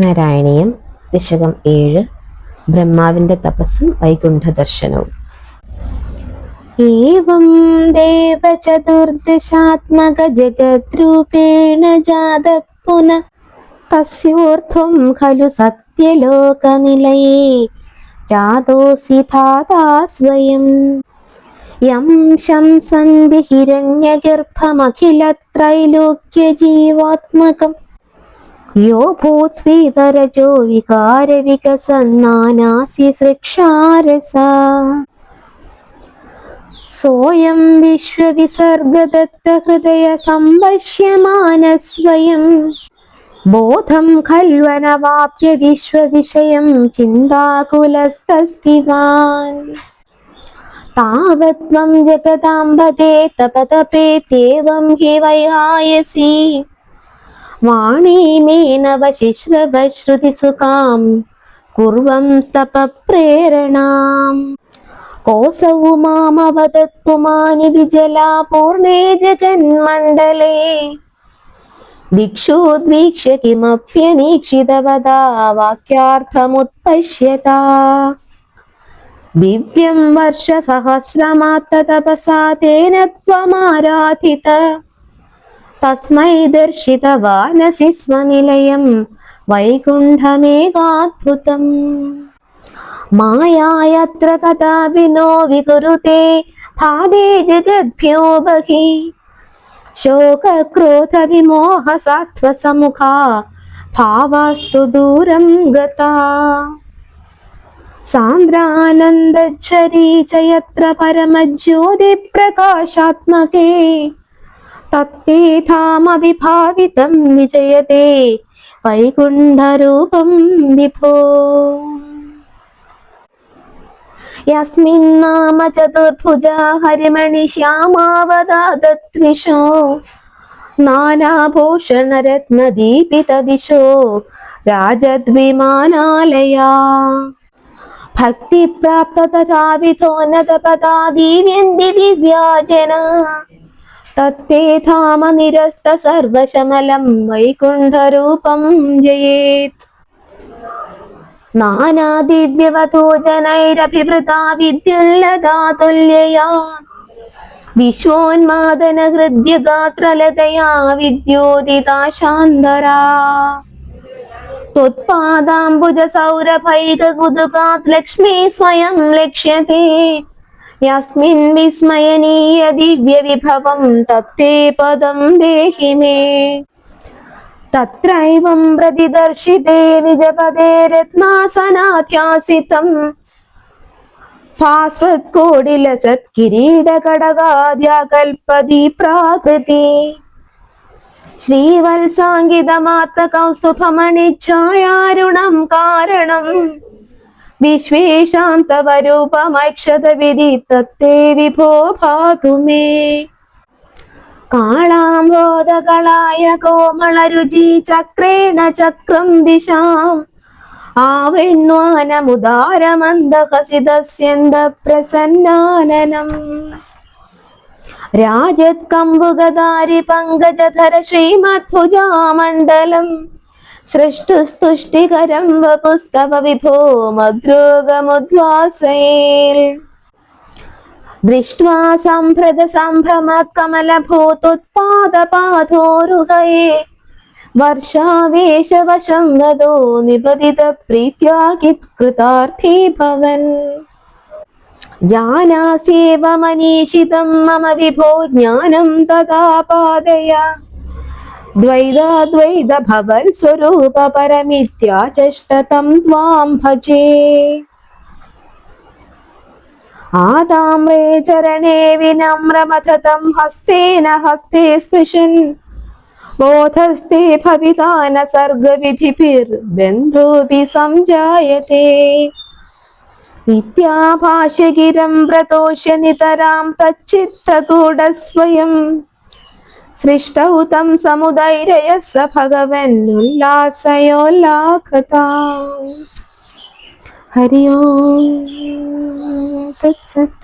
നാരായണീയം ദശകം ഏഴ് ബ്രഹ്മാവിന്റെ തപസ്സും വൈകുണ്ഠ ദർശനവും ഏവം ദേവചതുർദശാത്മക ജഗദ്രൂപേണ ജാത പുന തസ്യോർത്ഥം ഖലു സത്യലോകനിലയേ ജാതോസി ധാതാ സ്വയം. യം ശംസന്തി ഹിരണ്യഗർഭമഖിലത്രൈലോക്യജീവാത്മകം. യോ ഭൂത്സ്വീതരജോ വികാരവികസന്നാനാസി സൃക്ഷാരസ. സോയം വിശ്വവിസർഗദത്തഹൃദയ സംവശ്യമാന സ്വയം ബോധം ഖൽവനവാപ്യ വിശ്വവിഷയം ചിന്താകുലസ്തസ്തിവാൻ താവത്വം ജഗദാംബതേ തപതപേത്യേവം ഹി വൈഹായസി വാണീമേനവശിശ്രവശ്രുതിസുഖാം കുർവം സ്തപ പ്രേരണാം കോസവു മാമവതത്പുമാനിതി ജലാപൂർണേ ജഗന്മണ്ഡലേ ദിക്ഷുദ്വീക്ഷ്യ കിമപ്യനീക്ഷിതവതാ വാക്യാർത്ഥമുത്പശ്യതാ दिव्यं वर्षसहस्रमात्ततपसा तेन त्वमाराधित तस्मै दर्शितवानसि स्वनिलयं वैकुण्ठमेकाद्भुतम् मायायत्र कदापि नो विकुरुते भादे जगद्भ्यो बहि शोकक्रोधविमोहसात्वसमुखा भावास्तु दूरं गता സാന്ദ്രാനന്ദരീചയത്ര പരമജ്യോതിപ്രകാശാത്മകേ തത്തേ ധാമ വിഭാവിതം വിജയതേ. വൈകുണ്ഠരൂപം വിഭോ. യസ്മിന്നാമ ചതുർഭുജ ഹരിമണി ശ്യാമാവതാദൃശോ നാനാഭൂഷണരത്നദീപിതദിശോ. രാജദ്വിമാനാലയാ. ഭക്തിപ്രാപ്ത തഥാവിധോന്നതപദാ ദിവ്യന്തി ദിവ്യാജന തത്തേ ധാമ നിരസ്ത സർവശമലം വൈകുണ്ഠരൂപം ജയേത്. നാനാദിവ്യവതോ ജനൈരഭിവൃതാ വിദ്യുല്ലതാ തുല്യയാ വിശ്വോന്മാദന ഹൃദ്യ ഗാത്രലതയാ വിദ്യോതിതാ ശാന്തരാ त्वत्पादाम्बुजसौरभैककुतुकात् लक्ष्मी स्वयं लक्ष्यते यस्मिन् विस्मयनीय दिव्यविभवं तत्ते पदं देहि मे तत्रैवं प्रतिदर्शिते निजपदे रत्नासनाध्यासितम् भास्वत्कोडिलसत्किरीटकडगाद्याकल्पदी प्राकृति ശ്രീവത്സാങ്കിതമാത്ത കൗസ്തുഭമണിച്ഛായാരുണം കാരണം. വിശ്വേഷാം തവ വിധി തത്തേ വിഭോ ഭാതുമേ. കാളാംബോധകളായ കോമളരുചി ചക്രേണ ചക്രം ദിശാം. ആവൃണ്വാനമുദാരമന്ദഹസിതസ്യന്ത പ്രസന്നാനനം രാജത്കമ്പുകധാരി പങ്കജധര ശ്രീമധ്ഭുജാമണ്ഡലം സൃഷ്ടുസ്തുഷ്ടികരം പുസ്തവ വിഭോ മദ്രോഗമുദ്വാസയേൽ ദൃഷ്ട്വാ സംഭൃത സംഭ്രമകമലഭൂതുത്പാദപാധോരുഹയേ വർഷാവേശവശം ഗതോ നിപതിത പ്രീത്യാകിത് കൃതാർത്ഥീ ഭവൻ ജാനാസേവമനീഷിതം മമ വിഭോ ജ്ഞാനം തഥാ പാദയ. ദ്വൈതാദ്വൈത ഭവൽ സ്വരൂപ പരമിത്യാചഷ്ടതം ത്വാം ഭജേ. ആതാമ്രേ ചരണേ വിനമ്രമഥതം ഹസ്തേന ഹസ്തേ സ്പൃശൻ. ബോധസ്തേ ഭവിതാന സർഗവിധിഭിർ ബന്ധുഭി സംജായതേ വിദ്യാഭാഷകിരം പ്രദോഷ നിതരാം തച്ചിത്തകൂട സ്വയം തം സമുദൈരയ സ ഭഗവൻ ഹരി ഹരിയോ തത്സത്.